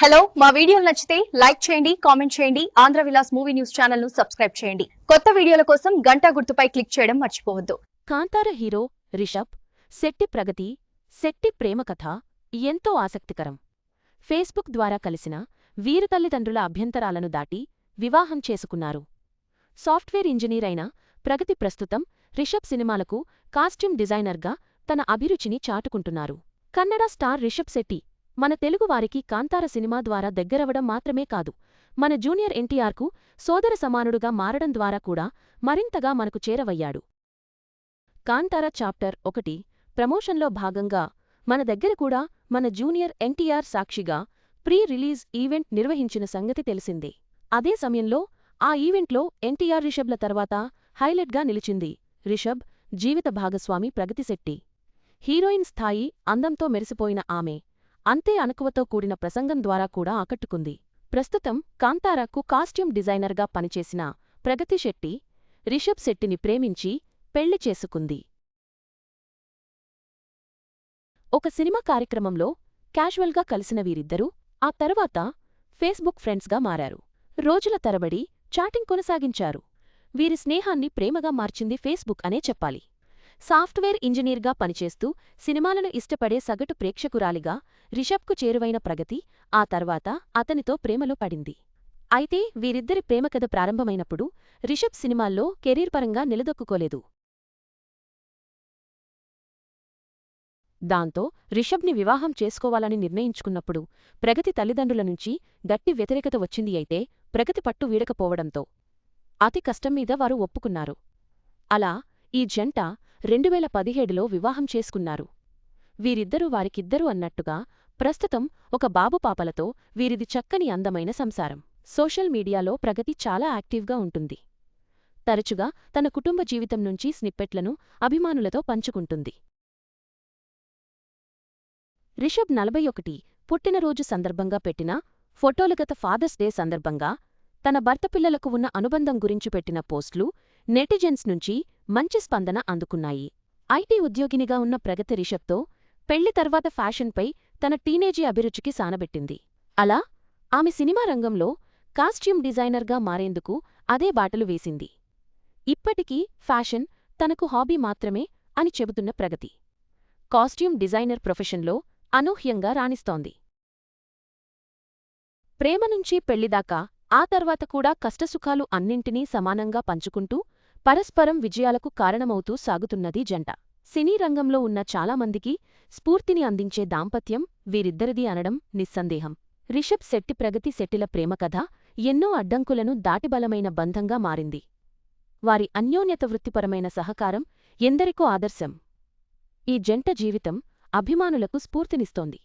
Hello మా వీడియోలు నచ్చితే లైక్ చేయండి కామెంట్ చేయండి ఆంధ్ర విలాస్ మూవీ న్యూస్ ఛానల్ను సబ్స్క్రైబ్ చేయండి. కొత్త వీడియోల కోసం గంటా గుర్తుపై క్లిక్ చేయడం మర్చిపోవద్దు. కాంతార హీరో రిషబ్ శెట్టి ప్రగతి శెట్టి ప్రేమ కథ ఎంతో ఆసక్తికరం. ఫేస్బుక్ ద్వారా కలిసిన వీరు తల్లిదండ్రుల అభ్యంతరాలను దాటి వివాహం చేసుకున్నారు. సాఫ్ట్వేర్ ఇంజనీర్ అయిన ప్రగతి ప్రస్తుతం రిషబ్ సినిమాలకు కాస్ట్యూమ్ డిజైనర్గా తన అభిరుచిని చాటుకుంటున్నారు. కన్నడ స్టార్ రిషబ్ శెట్టి మన తెలుగువారికి కాంతార సినిమా ద్వారా దగ్గరవడం మాత్రమే కాదు. మన జూనియర్ ఎన్టీఆర్కు సోదర సమానుడుగా మారడం ద్వారా కూడా మరింతగా మనకు చేరవయ్యాడు. కాంతార చాప్టర్ ఒకటి ప్రమోషన్లో భాగంగా మన దగ్గర కూడా మన జూనియర్ ఎన్టీఆర్ సాక్షిగా ప్రీ రిలీజ్ ఈవెంట్ నిర్వహించిన సంగతి తెలిసిందే. అదే సమయంలో ఆ ఈవెంట్లో ఎన్టీఆర్ రిషబ్ల తర్వాత హైలైట్గా నిలిచింది రిషబ్ జీవిత భాగస్వామి ప్రగతిశెట్టి హీరోయిన్ స్థాయి అందంతో మెరిసిపోయిన ఆమె. అంతే అణకువతో కూడిన ప్రసంగం ద్వారా కూడా ఆకట్టుకుంది. ప్రస్తుతం కాంతారాకు కాస్ట్యూమ్ డిజైనర్గా పనిచేసిన ప్రగతి శెట్టి రిషబ్ శెట్టిని ప్రేమించి పెళ్ళి చేసుకుంది. ఒక సినిమా కార్యక్రమంలో క్యాజువల్గా కలిసిన వీరిద్దరూ ఆ తర్వాత ఫేస్బుక్ ఫ్రెండ్స్గా మారారు. రోజుల తరబడి చాటింగ్ కొనసాగించారు. వీరి స్నేహాన్ని ప్రేమగా మార్చింది ఫేస్బుక్ అనే చెప్పాలి. సాఫ్ట్వేర్ ఇంజనీర్గా పనిచేస్తూ సినిమాలను ఇష్టపడే సగటు ప్రేక్షకురాలిగా రిషబ్కు చేరువైన ప్రగతి ఆ తర్వాత అతనితో ప్రేమలో పడింది. అయితే వీరిద్దరి ప్రేమకథ ప్రారంభమైనప్పుడు రిషబ్ సినిమాల్లో కెరీర్ పరంగా నిలదొక్కుకోలేదు. దాంతో రిషబ్ని వివాహం చేసుకోవాలని నిర్ణయించుకున్నప్పుడు ప్రగతి తల్లిదండ్రుల నుంచి గట్టి వ్యతిరేకత వచ్చింది అయితే ప్రగతి పట్టు వీడకపోవడంతో అతి కష్టం మీద వారు ఒప్పుకున్నారు. అలా ఈ జంట రెండువేల పదిహేడులో వివాహం చేసుకున్నారు. వీరిద్దరూ వారికిద్దరూ అన్నట్టుగా ప్రస్తుతం ఒక బాబు పాపలతో వీరిది చక్కని అందమైన సంసారం. సోషల్ మీడియాలో ప్రగతి చాలా యాక్టివ్గా ఉంటుంది. తరచుగా తన కుటుంబ జీవితం నుంచి స్నిప్పెట్లను అభిమానులతో పంచుకుంటుంది. రిషబ్ నలభై ఒకటి పుట్టినరోజు సందర్భంగా పెట్టిన ఫోటోలు గత ఫాదర్స్ డే సందర్భంగా తన భర్త పిల్లలకు ఉన్న అనుబంధం గురించి పెట్టిన పోస్టులు నెటిజన్స్ నుంచి మంచి స్పందన అందుకున్నాయి. ఐటీ ఉద్యోగినిగా ఉన్న ప్రగతి రిషబ్తో పెళ్ళి తర్వాత ఫ్యాషన్పై తన టీనేజీ అభిరుచికి సానబెట్టింది. అలా ఆమె సినిమా రంగంలో కాస్ట్యూమ్ డిజైనర్గా మారేందుకు అదే బాటలు వేసింది. ఇప్పటికీ ఫ్యాషన్ తనకు హాబీ మాత్రమే అని చెబుతున్న ప్రగతి. కాస్ట్యూమ్ డిజైనర్ ప్రొఫెషన్లో అనూహ్యంగా రాణిస్తోంది. ప్రేమ నుంచి పెళ్ళిదాకా ఆ తర్వాత కూడా కష్టసుఖాలు అన్నింటినీ సమానంగా పంచుకుంటూ పరస్పరం విజయాలకు కారణమవుతూ సాగుతున్నది జంట. సినీ రంగంలో ఉన్న చాలామందికి స్ఫూర్తిని అందించే దాంపత్యం వీరిద్దరిది అనడం నిస్సందేహం. రిషబ్ శెట్టి ప్రగతి శెట్టిల ప్రేమకథ ఎన్నో అడ్డంకులను దాటిబలమైన బంధంగా మారింది. వారి అన్యోన్యత వృత్తిపరమైన సహకారం ఎందరికో ఆదర్శం. ఈ జంట జీవితం అభిమానులకు స్ఫూర్తినిస్తోంది.